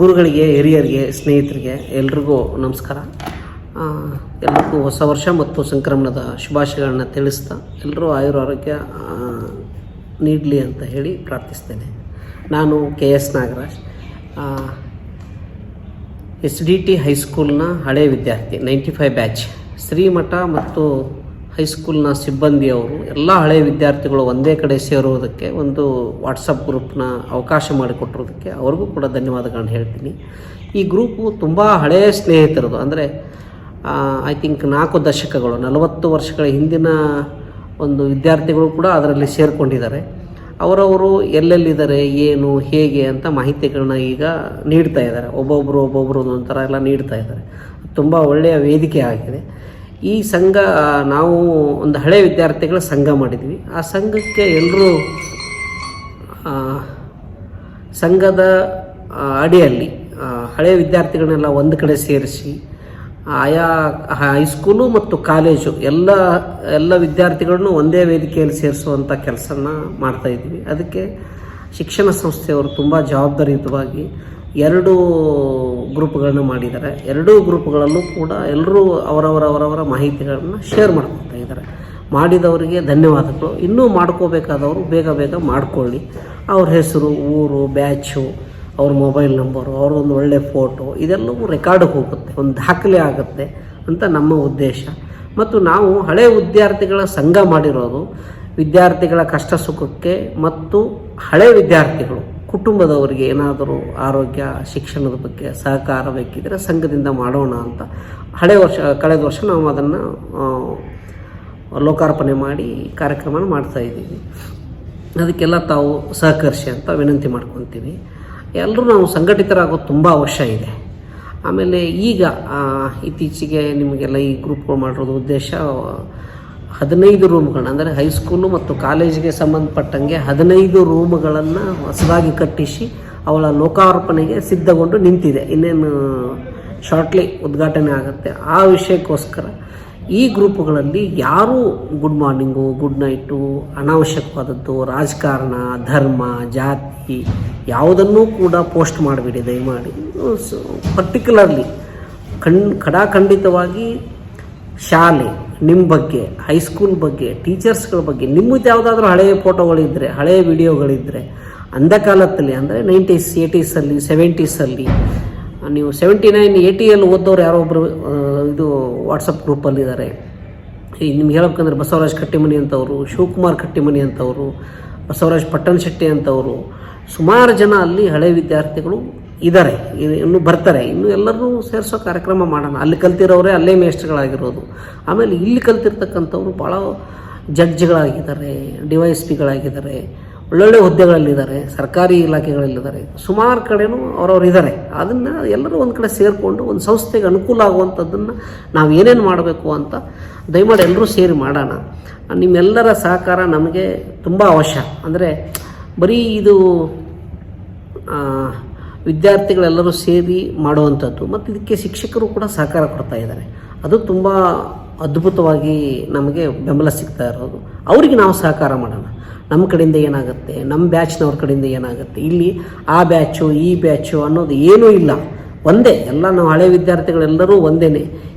ಗುರುಗಳಿಗೆ, ಹಿರಿಯರಿಗೆ, ಸ್ನೇಹಿತರಿಗೆ ಎಲ್ರಿಗೂ ನಮಸ್ಕಾರ. ಎಲ್ಲರಿಗೂ ಹೊಸ ವರ್ಷ ಮತ್ತು ಸಂಕ್ರಮಣದ ಶುಭಾಶಯಗಳನ್ನ ತಿಳಿಸ್ತಾ ಎಲ್ಲರೂ ಆಯುರ್ ಆರೋಗ್ಯ ನೀಡಲಿ ಅಂತ ಹೇಳಿ ಪ್ರಾರ್ಥಿಸ್ತೇನೆ. ನಾನು K S Nagaraj. S D T ಹೈಸ್ಕೂಲ್ನ ಹಳೆಯ ವಿದ್ಯಾರ್ಥಿ ನೈಂಟಿ ಫೈವ್ ಬ್ಯಾಚ್, ಶ್ರೀಮಠ ಮತ್ತು ಹೈಸ್ಕೂಲ್ನ ಸಿಬ್ಬಂದಿಯವರು, ಎಲ್ಲ ಹಳೆಯ ವಿದ್ಯಾರ್ಥಿಗಳು ಒಂದೇ ಕಡೆ ಸೇರುವುದಕ್ಕೆ, ಒಂದು ವಾಟ್ಸಪ್ ಗ್ರೂಪ್ನ ಅವಕಾಶ ಮಾಡಿಕೊಟ್ಟಿರೋದಕ್ಕೆ ಅವ್ರಿಗೂ ಕೂಡ ಧನ್ಯವಾದಗಳನ್ನು ಹೇಳ್ತೀನಿ. ಈ ಗ್ರೂಪು ತುಂಬ ಹಳೆಯ ಸ್ನೇಹಿತರದು. ಅಂದರೆ ಐ ಥಿಂಕ್ ನಾಲ್ಕು ದಶಕಗಳು, ನಲವತ್ತು ವರ್ಷಗಳ ಹಿಂದಿನ ಒಂದು ವಿದ್ಯಾರ್ಥಿಗಳು ಕೂಡ ಅದರಲ್ಲಿ ಸೇರಿಕೊಂಡಿದ್ದಾರೆ. ಅವರವರು ಎಲ್ಲೆಲ್ಲಿದ್ದಾರೆ, ಏನು, ಹೇಗೆ ಅಂತ ಮಾಹಿತಿಗಳನ್ನ ಈಗ ನೀಡ್ತಾ ಇದ್ದಾರೆ. ಒಬ್ಬೊಬ್ಬರು ಒಬ್ಬೊಬ್ಬರು ಒಂಥರ ಎಲ್ಲ ನೀಡ್ತಾ ಇದ್ದಾರೆ. ತುಂಬ ಒಳ್ಳೆಯ ವೇದಿಕೆ ಆಗಿದೆ. ಈ ಸಂಘ ನಾವು ಒಂದು ಹಳೆ ವಿದ್ಯಾರ್ಥಿಗಳ ಸಂಘ ಮಾಡಿದ್ವಿ. ಆ ಸಂಘಕ್ಕೆ ಎಲ್ಲರೂ ಸಂಘದ ಅಡಿಯಲ್ಲಿ ಆ, ಹಳೆಯ ವಿದ್ಯಾರ್ಥಿಗಳನ್ನೆಲ್ಲ ಒಂದು ಕಡೆ ಸೇರಿಸಿ ಆಯಾ ಹೈಸ್ಕೂಲು ಮತ್ತು ಕಾಲೇಜು ಎಲ್ಲ ಎಲ್ಲ ವಿದ್ಯಾರ್ಥಿಗಳನ್ನು ಒಂದೇ ವೇದಿಕೆಯಲ್ಲಿ ಸೇರಿಸುವಂಥ ಕೆಲಸನ ಮಾಡ್ತಾಯಿದ್ವಿ ಅದಕ್ಕೆ ಶಿಕ್ಷಣ ಸಂಸ್ಥೆಯವರು ತುಂಬ ಜವಾಬ್ದಾರಿಯುತವಾಗಿ ಎರಡು ಗ್ರೂಪ್ಗಳನ್ನು ಮಾಡಿದ್ದಾರೆ. ಎರಡೂ ಗ್ರೂಪ್ಗಳಲ್ಲೂ ಕೂಡ ಎಲ್ಲರೂ ಅವರವರ ಅವರವರ ಮಾಹಿತಿಗಳನ್ನು ಶೇರ್ ಮಾಡ್ಕೊತಾ ಇದ್ದಾರೆ. ಮಾಡಿದವರಿಗೆ ಧನ್ಯವಾದಗಳು. ಇನ್ನೂ ಮಾಡ್ಕೋಬೇಕಾದವರು ಬೇಗ ಬೇಗ ಮಾಡ್ಕೊಳ್ಳಿ. ಅವ್ರ ಹೆಸರು, ಊರು, ಬ್ಯಾಚು, ಅವ್ರ ಮೊಬೈಲ್ ನಂಬರು ಅವ್ರದ್ದೊಂದು ಒಳ್ಳೆ ಫೋಟೋ, ಇದೆಲ್ಲವೂ ರೆಕಾರ್ಡ್ಗೆ ಹೋಗುತ್ತೆ. ಒಂದು ದಾಖಲೆ ಆಗುತ್ತೆ ಅಂತ ನಮ್ಮ ಉದ್ದೇಶ. ಮತ್ತು ನಾವು ಹಳೆ ವಿದ್ಯಾರ್ಥಿಗಳ ಸಂಘ ಮಾಡಿರೋದು, ವಿದ್ಯಾರ್ಥಿಗಳ ಕಷ್ಟ ಸುಖಕ್ಕೆ ಮತ್ತು ಹಳೆ ವಿದ್ಯಾರ್ಥಿಗಳು. ಕುಟುಂಬದವರಿಗೆ ಏನಾದರೂ ಆರೋಗ್ಯ, ಶಿಕ್ಷಣದ ಬಗ್ಗೆ ಸಹಕಾರ ಬೇಕಿದ್ರೆ ಸಂಘದಿಂದ ಮಾಡೋಣ ಅಂತ. ಹಳೆ ವರ್ಷ, ಕಳೆದ ವರ್ಷ ನಾವು ಅದನ್ನು ಲೋಕಾರ್ಪಣೆ ಮಾಡಿ ಕಾರ್ಯಕ್ರಮ ಮಾಡ್ತಾ ಇದ್ದೀವಿ. ಅದಕ್ಕೆಲ್ಲ ತಾವು ಸಹಕರಿಸಿ ಅಂತ ವಿನಂತಿ ಮಾಡ್ಕೊತೀವಿ ಎಲ್ಲರೂ ನಾವು ಸಂಘಟಿತರಾಗೋದು ತುಂಬ ಅವಶ್ಯ ಇದೆ. ಆಮೇಲೆ ಈಗ ಇತ್ತೀಚೆಗೆ ನಿಮಗೆಲ್ಲ ಈ ಗ್ರೂಪ್ಗಳು ಮಾಡಿರೋದು ಉದ್ದೇಶ ಹದಿನೈದು ರೂಮ್ಗಳನ್ನ, ಅಂದರೆ ಹೈಸ್ಕೂಲು ಮತ್ತು ಕಾಲೇಜಿಗೆ ಸಂಬಂಧಪಟ್ಟಂಗೆ ಹದಿನೈದು ರೂಮ್ಗಳನ್ನು ಹೊಸದಾಗಿ ಕಟ್ಟಿಸಿ ಅವಳ ಲೋಕಾರ್ಪಣೆಗೆ ಸಿದ್ಧಗೊಂಡು ನಿಂತಿದೆ. ಇನ್ನೇನು ಶಾರ್ಟ್ಲಿ ಉದ್ಘಾಟನೆ ಆಗುತ್ತೆ. ಆ ವಿಷಯಕ್ಕೋಸ್ಕರ ಈ ಗ್ರೂಪ್ಗಳಲ್ಲಿ ಯಾರೂ ಗುಡ್ ಮಾರ್ನಿಂಗು ಗುಡ್ ನೈಟು ಅನಾವಶ್ಯಕವಾದದ್ದು, ರಾಜಕಾರಣ, ಧರ್ಮ, ಜಾತಿ ಯಾವುದನ್ನೂ ಕೂಡ ಪೋಸ್ಟ್ ಮಾಡಬೇಡಿ, ದಯಮಾಡಿ. ಪರ್ಟಿಕ್ಯುಲರ್ಲಿ ಕಣ್ ಖಡಾಖಂಡಿತವಾಗಿ ಶಾಲೆ ನಿಮ್ಮ ಬಗ್ಗೆ ಹೈಸ್ಕೂಲ್ ಬಗ್ಗೆ ಟೀಚರ್ಸ್ಗಳ ಬಗ್ಗೆ, ನಿಮ್ಮದು ಯಾವುದಾದ್ರೂ ಹಳೆಯ ಫೋಟೋಗಳಿದ್ದರೆ ಹಳೆಯ ವಿಡಿಯೋಗಳಿದ್ದರೆ ಅಂಧಕಾಲದಲ್ಲಿ ಅಂದರೆ ನೈಂಟೀಸ್ ಏಯ್ಟೀಸಲ್ಲಿ ಸೆವೆಂಟೀಸಲ್ಲಿ ನೀವು ಸೆವೆಂಟಿ ನೈನ್ ಏಯ್ಟಿಯಲ್ಲಿ ಓದೋರು ಯಾರೋ ಒಬ್ಬರು ಇದು ವಾಟ್ಸಪ್ ಗ್ರೂಪಲ್ಲಿದ್ದಾರೆ ಈ ನಿಮ್ಗೆ ಹೇಳ್ಬೇಕಂದ್ರೆ ಬಸವರಾಜ್ ಕಟ್ಟಿಮನಿ ಅಂತವರು, ಶಿವಕುಮಾರ್ ಕಟ್ಟಿಮನಿ ಅಂತವರು, ಬಸವರಾಜ್ ಪಟ್ಟಣಶೆಟ್ಟಿ ಅಂತವರು, ಸುಮಾರು ಜನ ಅಲ್ಲಿ ಹಳೆ ವಿದ್ಯಾರ್ಥಿಗಳು ಇದ್ದಾರೆ ಇನ್ನು- ಬರ್ತಾರೆ. ಇನ್ನು ಎಲ್ಲರೂ ಸೇರಿಸೋ ಕಾರ್ಯಕ್ರಮ ಮಾಡೋಣ. ಅಲ್ಲಿ ಕಲ್ತಿರೋರೇ ಅಲ್ಲೇ ಮೇಸ್ಟ್ಗಳಾಗಿರೋದು ಆಮೇಲೆ ಇಲ್ಲಿ ಕಲ್ತಿರ್ತಕ್ಕಂಥವ್ರು ಭಾಳ ಜಡ್ಜ್ಗಳಾಗಿದ್ದಾರೆ, ಡಿ ವೈ ಎಸ್ ಪಿಗಳಾಗಿದ್ದಾರೆ, ಒಳ್ಳೊಳ್ಳೆ ಹುದ್ದೆಗಳಲ್ಲಿದ್ದಾರೆ, ಸರ್ಕಾರಿ ಇಲಾಖೆಗಳಲ್ಲಿದ್ದಾರೆ. ಸುಮಾರು ಕಡೆನೂ ಅವರವ್ರು ಇದ್ದಾರೆ ಅದನ್ನು ಎಲ್ಲರೂ ಒಂದು ಕಡೆ ಸೇರಿಕೊಂಡು ಒಂದು ಸಂಸ್ಥೆಗೆ ಅನುಕೂಲ ಆಗುವಂಥದ್ದನ್ನು ನಾವು ಏನೇನು ಮಾಡಬೇಕು ಅಂತ ದಯಮಾಡಿ ಎಲ್ಲರೂ ಸೇರಿ ಮಾಡೋಣ. ನಿಮ್ಮೆಲ್ಲರ ಸಹಕಾರ ನಮಗೆ ತುಂಬ ಅವಶ್ಯ. ಅಂದರೆ ಬರೀ ಇದು ವಿದ್ಯಾರ್ಥಿಗಳೆಲ್ಲರೂ ಸೇರಿ ಮಾಡುವಂಥದ್ದು. ಮತ್ತು ಇದಕ್ಕೆ ಶಿಕ್ಷಕರು ಕೂಡ ಸಹಕಾರ ಕೊಡ್ತಾ ಇದ್ದಾರೆ. ಅದು ತುಂಬ ಅದ್ಭುತವಾಗಿ ನಮಗೆ ಬೆಂಬಲ ಸಿಗ್ತಾ ಇರೋದು. ಅವರಿಗೆ ನಾವು ಸಹಕಾರ ಮಾಡೋಣ. ನಮ್ಮ ಕಡೆಯಿಂದ ಏನಾಗುತ್ತೆ? ನಮ್ಮ ಬ್ಯಾಚ್ನವ್ರ ಕಡೆಯಿಂದ ಏನಾಗುತ್ತೆ? ಇಲ್ಲಿ ಆ ಬ್ಯಾಚು, ಈ ಬ್ಯಾಚು ಅನ್ನೋದು ಏನೂ ಇಲ್ಲ. ಒಂದೇ. ಎಲ್ಲ ನಾವು ಹಳೆ ವಿದ್ಯಾರ್ಥಿಗಳೆಲ್ಲರೂ ಒಂದೇ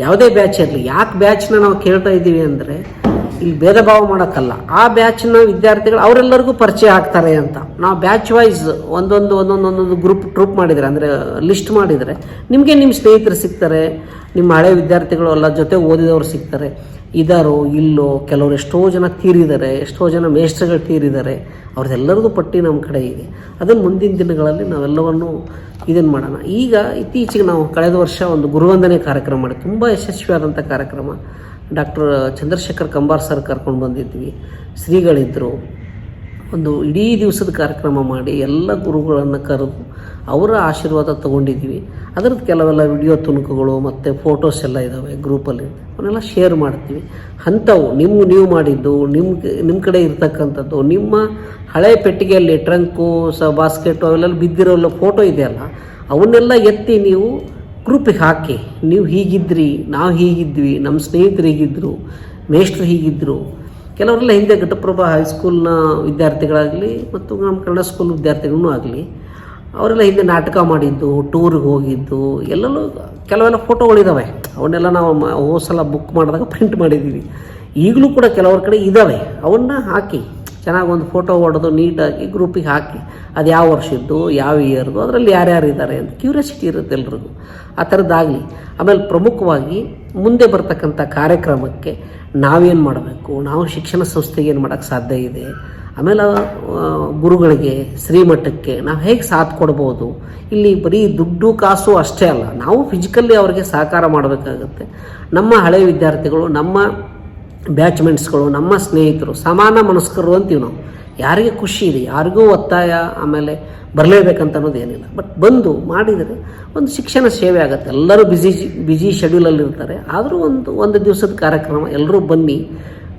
ಯಾವುದೇ ಬ್ಯಾಚ್ ಇರಲಿ. ಯಾಕೆ ಬ್ಯಾಚ್ನ ನಾವು ಕೇಳ್ತಾ ಇದ್ದೀವಿ ಅಂದರೆ ಇಲ್ಲಿ ಭೇದ ಭಾವ ಮಾಡೋಕ್ಕಲ್ಲ. ಆ ಬ್ಯಾಚ್ನ ವಿದ್ಯಾರ್ಥಿಗಳು ಅವರೆಲ್ಲರಿಗೂ ಪರಿಚಯ ಆಗ್ತಾರೆ ಅಂತ. ನಾವು ಬ್ಯಾಚ್ ವೈಸ್ ಒಂದೊಂದು ಒಂದೊಂದು ಒಂದೊಂದು ಗ್ರೂಪ್ ಟ್ರೂಪ್ ಮಾಡಿದರೆ, ಅಂದರೆ ಲಿಸ್ಟ್ ಮಾಡಿದರೆ ನಿಮಗೆ ನಿಮ್ಮ ಸ್ನೇಹಿತರು ಸಿಗ್ತಾರೆ, ನಿಮ್ಮ ಹಳೆ ವಿದ್ಯಾರ್ಥಿಗಳು ಎಲ್ಲ ಜೊತೆ ಓದಿದವರು ಸಿಗ್ತಾರೆ. ಇದಾರೋ, ಇಲ್ಲೋ, ಕೆಲವರು ಎಷ್ಟೋ ಜನ ತೀರಿದ್ದಾರೆ, ಎಷ್ಟೋ ಜನ ಮೇಷ್ಟ್ರಗಳು ತೀರಿದ್ದಾರೆ ಅವ್ರದ್ದೆಲ್ಲರಿಗೂ ಪಟ್ಟಿ ನಮ್ಮ ಕಡೆ ಇದೆ. ಅದನ್ನು ಮುಂದಿನ ದಿನಗಳಲ್ಲಿ ನಾವೆಲ್ಲವನ್ನು ಇದನ್ನು ಮಾಡೋಣ. ಈಗ ಇತ್ತೀಚೆಗೆ ನಾವು ಕಳೆದ ವರ್ಷ ಒಂದು ಗುರುವಂದನೆ ಕಾರ್ಯಕ್ರಮ ಮಾಡಿ ತುಂಬ ಯಶಸ್ವಿಯಾದಂಥ ಕಾರ್ಯಕ್ರಮ. ಡಾಕ್ಟರ್ ಚಂದ್ರಶೇಖರ್ ಕಂಬಾರ್ ಸರ್ ಕರ್ಕೊಂಡು ಬಂದಿದ್ವಿ. ಶ್ರೀಗಳಿದ್ದರು ಒಂದು ಇಡೀ ದಿವಸದ ಕಾರ್ಯಕ್ರಮ ಮಾಡಿ ಎಲ್ಲ ಗುರುಗಳನ್ನು ಕರೆದು ಅವರ ಆಶೀರ್ವಾದ ತಗೊಂಡಿದ್ವಿ ಅದರದ್ದು ಕೆಲವೆಲ್ಲ ವಿಡಿಯೋ ತುಣುಕುಗಳು ಮತ್ತು ಫೋಟೋಸ್ ಎಲ್ಲ ಇದ್ದಾವೆ ಗ್ರೂಪಲ್ಲಿ ಅವನ್ನೆಲ್ಲ ಶೇರ್ ಮಾಡ್ತೀವಿ. ಅಂಥವು ನಿಮ್ಮ ನೀವು ಮಾಡಿದ್ದು ನಿಮ್ಮ ನಿಮ್ಮ ಕಡೆ ಇರ್ತಕ್ಕಂಥದ್ದು, ನಿಮ್ಮ ಹಳೆ ಪೆಟ್ಟಿಗೆಯಲ್ಲಿ ಟ್ರಂಕು ಸ ಬಾಸ್ಕೆಟು ಅವೆಲ್ಲ ಬಿದ್ದಿರೋಲ್ಲ ಫೋಟೋ ಇದೆಯಲ್ಲ, ಅವನ್ನೆಲ್ಲ ಎತ್ತಿ ನೀವು ಗ್ರೂಪಿಗೆ ಹಾಕಿ, ನೀವು ಹೀಗಿದ್ರಿ, ನಾವು ಹೀಗಿದ್ವಿ, ನಮ್ಮ ಸ್ನೇಹಿತರು ಹೀಗಿದ್ದರು ಮೇಷ್ಟ್ರು ಹೀಗಿದ್ದರು ಕೆಲವರೆಲ್ಲ ಹಿಂದೆ ಘಟಪ್ರಭಾ ಹೈಸ್ಕೂಲ್ನ ವಿದ್ಯಾರ್ಥಿಗಳಾಗಲಿ ಮತ್ತು ನಮ್ಮ ಕನ್ನಡ ಸ್ಕೂಲ್ ವಿದ್ಯಾರ್ಥಿಗಳೂ ಆಗಲಿ, ಅವರೆಲ್ಲ ಹಿಂದೆ ನಾಟಕ ಮಾಡಿದ್ದು ಟೂರ್ಗೆ ಹೋಗಿದ್ದು, ಎಲ್ಲೆಲ್ಲೂ ಕೆಲವೆಲ್ಲ ಫೋಟೋಗಳಿದ್ದಾವೆ ಅವನ್ನೆಲ್ಲ ನಾವು ಮ- ಹೋದ ಸಲ ಬುಕ್ ಮಾಡಿದಾಗ ಪ್ರಿಂಟ್ ಮಾಡಿದ್ದೀವಿ. ಈಗಲೂ ಕೂಡ ಕೆಲವ್ರ ಕಡೆ ಇದ್ದಾವೆ ಅವನ್ನ ಹಾಕಿ ಚೆನ್ನಾಗಿ ಒಂದು ಫೋಟೋ ಹೊಡೆದು ನೀಟಾಗಿ ಗ್ರೂಪಿಗೆ ಹಾಕಿ, ಅದು ಯಾವ ವರ್ಷದ್ದು ಯಾವ ಇಯರ್ದು ಅದರಲ್ಲಿ ಯಾರ್ಯಾರು ಇದ್ದಾರೆ ಅಂತ ಕ್ಯೂರಿಯಾಸಿಟಿ ಇರುತ್ತೆ ಎಲ್ರಿಗೂ. ಆ ಥರದ್ದಾಗಲಿ ಆಮೇಲೆ ಪ್ರಮುಖವಾಗಿ ಮುಂದೆ ಬರ್ತಕ್ಕಂಥ ಕಾರ್ಯಕ್ರಮಕ್ಕೆ ನಾವೇನು ಮಾಡಬೇಕು? ನಾವು ಶಿಕ್ಷಣ ಸಂಸ್ಥೆಗೆ ಏನು ಮಾಡೋಕ್ಕೆ ಸಾಧ್ಯ ಇದೆ? ಆಮೇಲೆ ಗುರುಗಳಿಗೆ ಶ್ರೀಮಠಕ್ಕೆ ನಾವು ಹೇಗೆ ಸಾಥ್ ಕೊಡ್ಬೋದು? ಇಲ್ಲಿ ಬರೀ ದುಡ್ಡು ಕಾಸು ಅಷ್ಟೇ ಅಲ್ಲ, ನಾವು ಫಿಸಿಕಲ್ಲಿ ಅವರಿಗೆ ಸಹಕಾರ ಮಾಡಬೇಕಾಗುತ್ತೆ. ನಮ್ಮ ಹಳೆ ವಿದ್ಯಾರ್ಥಿಗಳು, ನಮ್ಮ ಬ್ಯಾಚ್ಮೆಂಟ್ಸ್ಗಳು ನಮ್ಮ ಸ್ನೇಹಿತರು, ಸಮಾನ ಮನಸ್ಕರು ಅಂತೀವಿ ನಾವು. ಯಾರಿಗೆ ಖುಷಿ ಇದೆ, ಯಾರಿಗೂ ಒತ್ತಾಯ, ಆಮೇಲೆ ಬರಲೇಬೇಕಂತ ಅನ್ನೋದು ಏನಿಲ್ಲ. ಬಟ್ ಬಂದು ಮಾಡಿದರೆ ಒಂದು ಶಿಕ್ಷಣ ಸೇವೆ ಆಗುತ್ತೆ. ಎಲ್ಲರೂ ಬ್ಯುಸಿ ಬ್ಯುಸಿ ಶೆಡ್ಯೂಲಲ್ಲಿ ಇರ್ತಾರೆ. ಆದರೂ ಒಂದು ಒಂದು ದಿವಸದ ಕಾರ್ಯಕ್ರಮ, ಎಲ್ಲರೂ ಬನ್ನಿ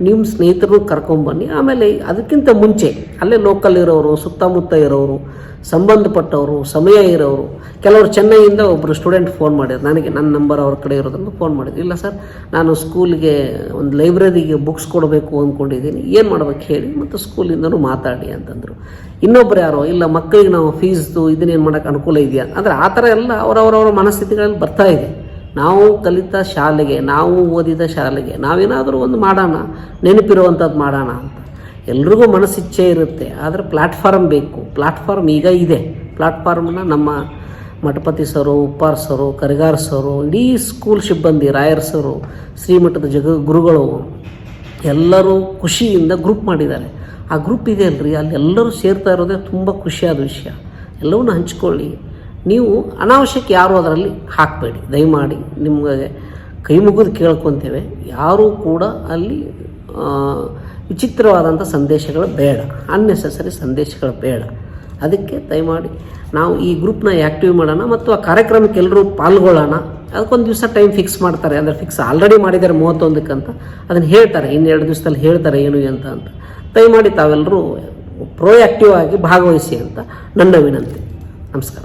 ನಿಮ್ಮ ಸ್ನೇಹಿತರು ಕರ್ಕೊಂಬನ್ನಿ ಆಮೇಲೆ ಅದಕ್ಕಿಂತ ಮುಂಚೆ, ಅಲ್ಲೇ ಲೋಕಲ್ ಇರೋರು, ಸುತ್ತಮುತ್ತ ಇರೋರು ಸಂಬಂಧಪಟ್ಟವರು, ಸಮಯ ಇರೋರು. ಕೆಲವರು ಚೆನ್ನೈಯಿಂದ ಒಬ್ಬರು ಸ್ಟೂಡೆಂಟ್ ಫೋನ್ ಮಾಡಿದ್ರು. ನನಗೆ ನನ್ನ ನಂಬರ್ ಅವ್ರ ಕಡೆ ಇರೋದನ್ನು ಫೋನ್ ಮಾಡಿದ್ರು. ಇಲ್ಲ ಸರ್ ನಾನು ಸ್ಕೂಲ್ಗೆ ಒಂದು ಲೈಬ್ರರಿಗೆ ಬುಕ್ಸ್ ಕೊಡಬೇಕು ಅಂದ್ಕೊಂಡಿದ್ದೀನಿ ಏನು ಮಾಡ್ಬೇಕು ಹೇಳಿ ಮತ್ತು ಸ್ಕೂಲಿಂದನೂ ಮಾತಾಡಿ ಅಂತಂದರು. ಇನ್ನೊಬ್ರು ಯಾರೋ, ಇಲ್ಲ ಮಕ್ಕಳಿಗೆ ನಾವು ಫೀಸ್ದು ಇದನ್ನೇನು ಮಾಡೋಕ್ಕೆ ಅನುಕೂಲ ಇದೆಯಾ? ಅಂದರೆ ಆ ಥರ ಎಲ್ಲ ಅವರವರವರ ಮನಸ್ಥಿತಿಗಳಲ್ಲಿ ಬರ್ತಾ ಇದೆ. ನಾವು ಕಲಿತ ಶಾಲೆಗೆ, ನಾವು ಓದಿದ ಶಾಲೆಗೆ ನಾವೇನಾದರೂ ಒಂದು ಮಾಡೋಣ ನೆನಪಿರುವಂಥದ್ದು ಮಾಡೋಣ ಅಂತ. ಎಲ್ರಿಗೂ ಮನಸ್ಸಿಚ್ಛೆ ಇರುತ್ತೆ. ಆದರೆ ಪ್ಲ್ಯಾಟ್ಫಾರ್ಮ್ ಬೇಕು. ಪ್ಲ್ಯಾಟ್ಫಾರ್ಮ್ ಈಗ ಇದೆ. ಪ್ಲಾಟ್ಫಾರ್ಮ್ನ ನಮ್ಮ ಮಠಪತಿ ಸರು, ಉಪ್ಪಾರ್ ಸರು, ಕರಿಗಾರ್ ಸರು, ಇಡೀ ಸ್ಕೂಲ್ ಸಿಬ್ಬಂದಿ ರಾಯರ್ ಸರು, ಶ್ರೀಮಠದ ಜಗ ಗುರುಗಳು, ಎಲ್ಲರೂ ಖುಷಿಯಿಂದ ಗ್ರೂಪ್ ಮಾಡಿದ್ದಾರೆ. ಆ ಗ್ರೂಪ್ ಇದೆ ಅಲ್ರಿ, ಅಲ್ಲಿ ಎಲ್ಲರೂ ಸೇರ್ತಾ ಇರೋದೇ ತುಂಬ ಖುಷಿಯಾದ ವಿಷಯ. ಎಲ್ಲವನ್ನೂ ಹಂಚ್ಕೊಳ್ಳಿ. ನೀವು ಅನಾವಶ್ಯಕ ಯಾರೂ ಅದರಲ್ಲಿ ಹಾಕಬೇಡಿ. ದಯಮಾಡಿ ನಿಮಗೆ ಕೈ ಮುಗಿದು ಕೇಳ್ಕೊತೇವೆ. ಯಾರೂ ಕೂಡ ಅಲ್ಲಿ ವಿಚಿತ್ರವಾದಂಥ ಸಂದೇಶಗಳು ಬೇಡ. ಅನ್ನೆಸೆಸರಿ ಸಂದೇಶಗಳು ಬೇಡ. ಅದಕ್ಕೆ ದಯಮಾಡಿ ನಾವು ಈ ಗ್ರೂಪ್ನ ಆ್ಯಕ್ಟಿವ್ ಮಾಡೋಣ ಮತ್ತು ಆ ಕಾರ್ಯಕ್ರಮಕ್ಕೆ ಎಲ್ಲರೂ ಪಾಲ್ಗೊಳ್ಳೋಣ. ಅದಕ್ಕೊಂದು ದಿವಸ ಟೈಮ್ ಫಿಕ್ಸ್ ಮಾಡ್ತಾರೆ. ಅಂದರೆ ಫಿಕ್ಸ್ ಆಲ್ರೆಡಿ ಮಾಡಿದ್ದಾರೆ ಮೂವತ್ತೊಂದಕ್ಕಂತ ಅದನ್ನು ಹೇಳ್ತಾರೆ. ಇನ್ನೆರಡು ದಿವಸದಲ್ಲಿ ಹೇಳ್ತಾರೆ ಏನು ಅಂತ ಅಂತ. ದಯಮಾಡಿ ತಾವೆಲ್ಲರೂ ಪ್ರೋಯಾಕ್ಟಿವ್ ಆಗಿ ಭಾಗವಹಿಸಿ ಅಂತ ನನ್ನ ವಿನಂತಿ. ನಮಸ್ಕಾರ.